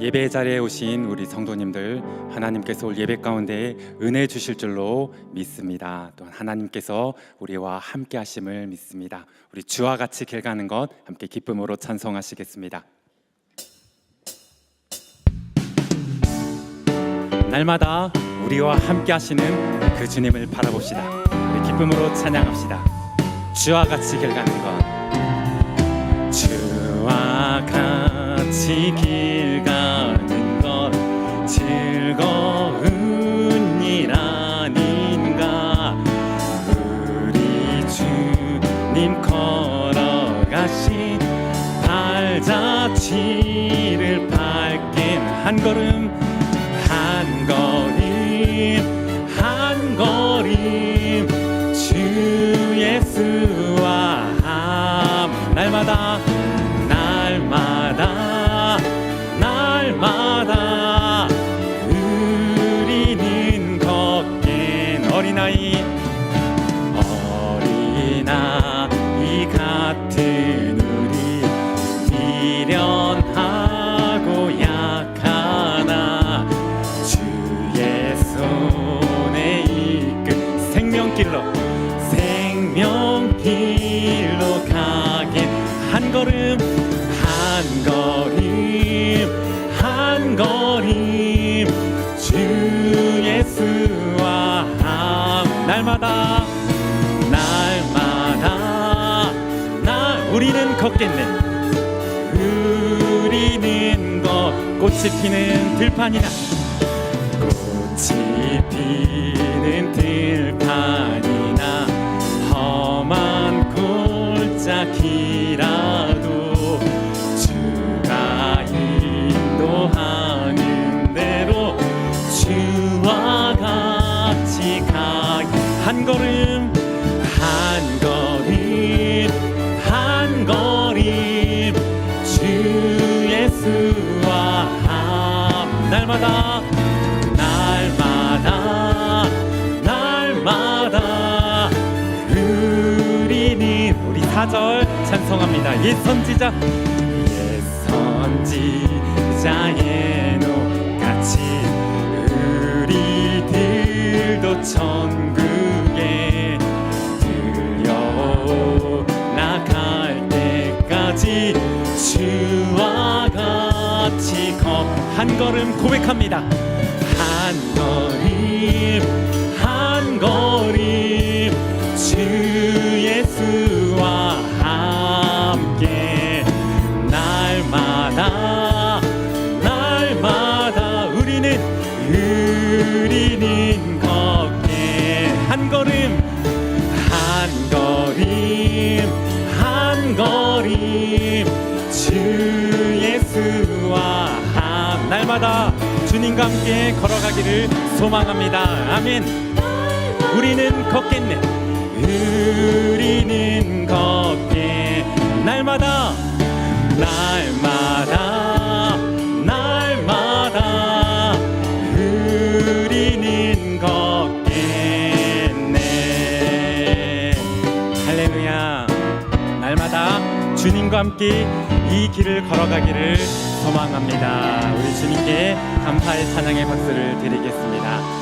예배 자리에 오신 우리 성도님들 하나님께서 올 예배 가운데 은혜 주실 줄로 믿습니다. 또 하나님께서 우리와 함께 하심을 믿습니다. 우리 주와 같이 길 가는 것 함께 기쁨으로 찬송하시겠습니다. 날마다 우리와 함께 하시는 그 주님을 바라봅시다. 우리 기쁨으로 찬양합시다. 주와 같이 길 가는 것 주와 같이 길 가는 것 즐거운 일 아닌가? 우리 주님 걸어가신 발자취를 밟긴 한 걸음 한 걸음 한 걸음 주 예수와 함 날마다 어린아이. 어린아이 같은 날마다 날마다 날 우리는 걷겠네 우리는 것 꽃이 피는 들판이나 날마다 날마다 날마다. 우리는 우리 사절 찬송합니다. 옛 선지자. 옛 선지 걷한 걸음 고백합니다. 한 걸음 한 걸음 주 예수와 함께 날마다 날마다 우리는 우리는 걷게 한 걸음 한 걸음 한 걸음 주 예수와 함 날마다 주님과 함께 걸어가기를 소망합니다. 아멘. 우리는 걷겠네. 우리는 걷게. 날마다 날마다 날마다 우리는 걷겠네. 할렐루야. 날마다 주님과 함께 이 길을 걸어가기를 소망합니다. 우리 주님께 감사의 찬양의 박수를 드리겠습니다